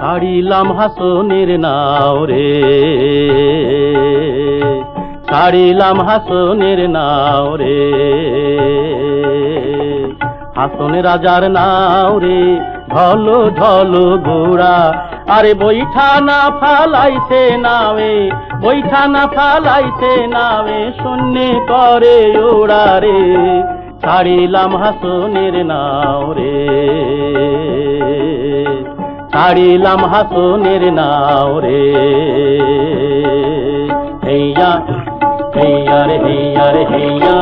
ছাড়িলাম হাসনের নাও রে। ছাড়িলাম হাসনের নাও রে। হাসন রাজার নাও রে, ঢলো ঢলো, গোড়া আরে বৈঠা না ফালাইছে নামে, বৈঠা না ফালাইছে নামে, শূন্যে করে ওড়া রে, ছাড়িলাম হাসনের নাও রে। ছাড়িলাম হাসনের নাও রে। হেইয়া হেইয়া রে হেইয়া রে, হেইয়া।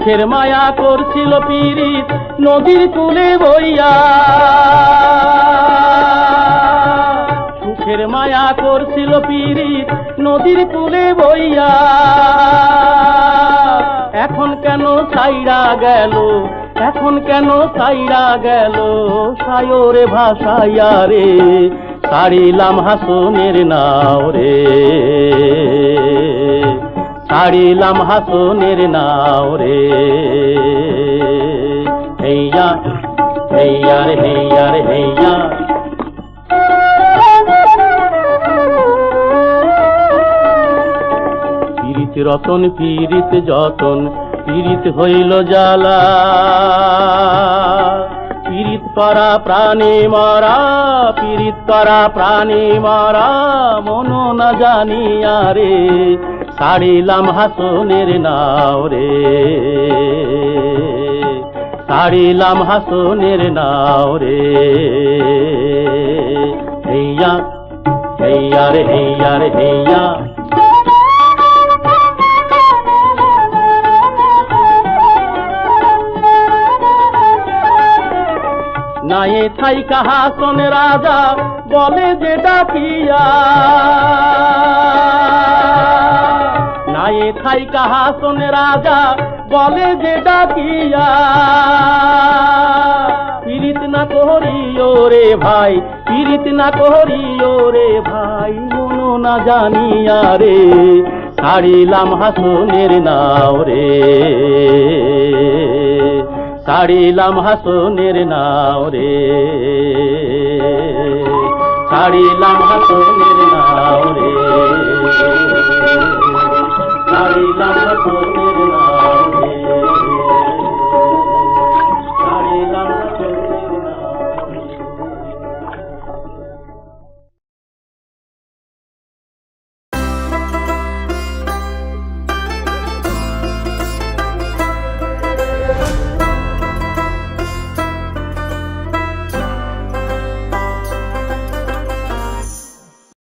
সুখের মায়া করছিল পীড়িত নদীর কূলে বইয়া। সুখের মায়া করছিল পীড়িত নদীর কূলে বইয়া। এখন কেন সাইরা গেল? এখন কেন সাইরা গেল? সায়রে ভাসাইয়া রে, ছাড়িলাম হাসনের নাও রে। ছাড়িলাম হাসনের নাও রে হেইয়া হেইয়া রে হেইয়া রে, হেইয়া। পীড়িত রতন, পীড়িত যতন, পীড়িত হইল জ্বালা। পীড়িত করা প্রাণী মারা, পীড়িত করা প্রাণী মারা মন না জানিয়া রে। ছাড়িলাম হাসনের নাও রে। ছাড়িলাম হাসনের নাও রে। হেইয়া হেইয়া রে হেইয়া রে, হেইয়া। নায়ে থাই কাহাসন রাজা বলে যে ডাকিয়া। থাই কাহাসন রাজা, বলে যে ডাকিয়া। পীড়িত না করিও রে ভাই, পীড়িত না করিও রে ভাই, মনো না জানিয়া রে, ছাড়িলাম হাসনের নাও রে। ছাড়িলাম হাসনের নাও রে। ছাড়িলাম হাসনের নাও রে। ছাড়িলাম হাসনের